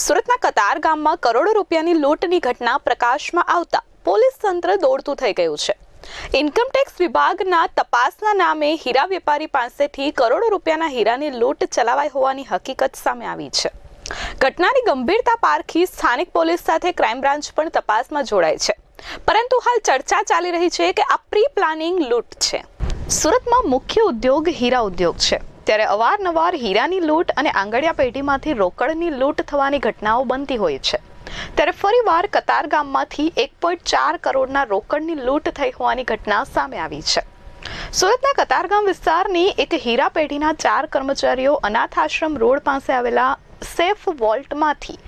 સુરતના કતાર ગામમાં કરોડો રૂપિયાની લૂંટની ઘટના પ્રકાશમાં આવતા પોલીસ તંત્ર દોડતું થઈ ગયું છે. ઇન્કમટેક્સ વિભાગના તપાસના નામે હીરા વેપારી પાસેથી કરોડો રૂપિયાના હીરાની લૂંટ ચલાવાઈ હોવાની હકીકત સામે આવી છે. ઘટનાની ગંભીરતા પારખી સ્થાનિક પોલીસ સાથે ક્રાઇમ બ્રાન્ચ પણ તપાસમાં જોડાય છે. પરંતુ હાલ ચર્ચા ચાલી રહી છે કે આ પ્રી પ્લાનિંગ લૂંટ છે. સુરતમાં મુખ્ય ઉદ્યોગ હીરા ઉદ્યોગ છે. ત્યારે અવારનવાર હીરાની લૂંટ અને આંગળિયા પેઢીમાંથી રોકડની લૂંટ થવાની ઘટનાઓ બનતી હોય છે. ત્યારે ફરીવાર કતાર ગામમાંથી એક પોઈન્ટ ચાર કરોડના રોકડની લૂંટ થઈ હોવાની ઘટના સામે આવી છે. સુરતના કતારગામ વિસ્તારની એક હીરા પેઢીના ચાર કર્મચારીઓ અનાથ આશ્રમ રોડ પાસે આવેલા સેફ વોલ્ટમાંથી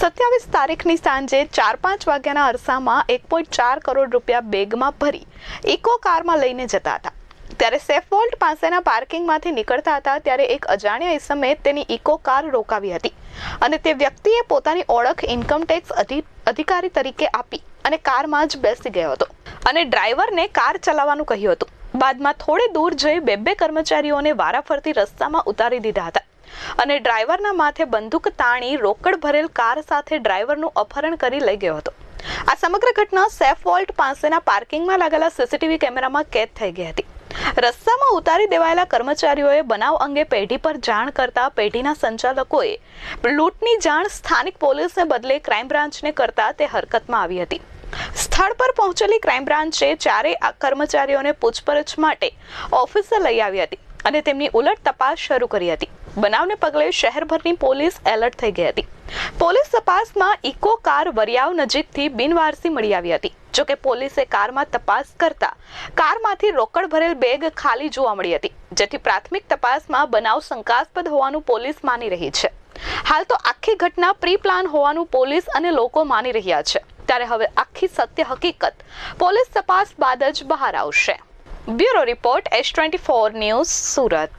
સત્યાવીસ તારીખની સાંજે ચાર પાંચ વાગ્યાના અરસામાં એક પોઈન્ટ ચાર કરોડ રૂપિયા બેગમાં ભરી ઇકો કારમાં લઈને જતા હતા. ત્યારે સેફ વોલ્ટ પાસેના પાર્કિંગમાંથી નીકળતા હતા ત્યારે એક અજાણ્યા ઇસમે તેની ઇકો કાર રોકાવી હતી અને તે વ્યક્તિએ પોતાની ઓળખ ઇન્કમટેક્સ અધિકારી તરીકે આપી અને કારમાં જ બેસી ગયો હતો અને ડ્રાઈવરને કાર ચલાવવાનું કહ્યું હતું. બાદમાં થોડે દૂર જઈ બે બે કર્મચારીઓને વારાફરતી રસ્તામાં ઉતારી દીધા હતા અને ડ્રાઈવરના માથે બંદૂક તાણી રોકડ ભરેલ કાર સાથે ડ્રાઈવરનું અપહરણ કરી લઈ ગયો હતો. આ સમગ્ર ઘટના સેફ વોલ્ટ પાસેના પાર્કિંગમાં લાગેલા સીસીટીવી કેમેરામાં કેદ થઈ ગઈ હતી. રસ્તામાં ઉતારી દેવાયેલા કર્મચારીઓએ બનાવ અંગે પેઢી પર જાણ કરતા પેઢીના સંચાલકોએ લૂંટની જાણ સ્થાનિક પોલીસને બદલે ક્રાઇમ બ્રાન્ચને કરતા તે હરકતમાં આવી હતી. સ્થળ પર પહોંચેલી ક્રાઇમ બ્રાન્ચે ચારેય કર્મચારીઓને પૂછપરછ માટે ઓફિસે લઈ આવી હતી અને તેમની ઉલટ તપાસ શરૂ કરી હતી. બનાવને પગલે શહેરભરની પોલીસ એલર્ટ થઈ ગઈ હતી. પોલીસ તપાસમાં ઇકો કાર વરિયાવ નજીકથી બિનવારસી મળી આવી હતી. જોકે પોલીસે કારમાં તપાસ કરતા કારમાંથી રોકડ ભરેલ બેગ ખાલી જોવા મળી હતી, જેથી પ્રાથમિક તપાસમાં બનાવ શંકાસ્પદ હોવાનું પોલીસ માની રહી છે. હાલ તો આખી ઘટના પ્રી પ્લાન હોવાનું પોલીસ અને લોકો માની રહ્યા છે. ત્યારે હવે આખી સત્ય હકીકત પોલીસ તપાસ બાદ જ બહાર આવશે. Bureau report S twenty four news Surat.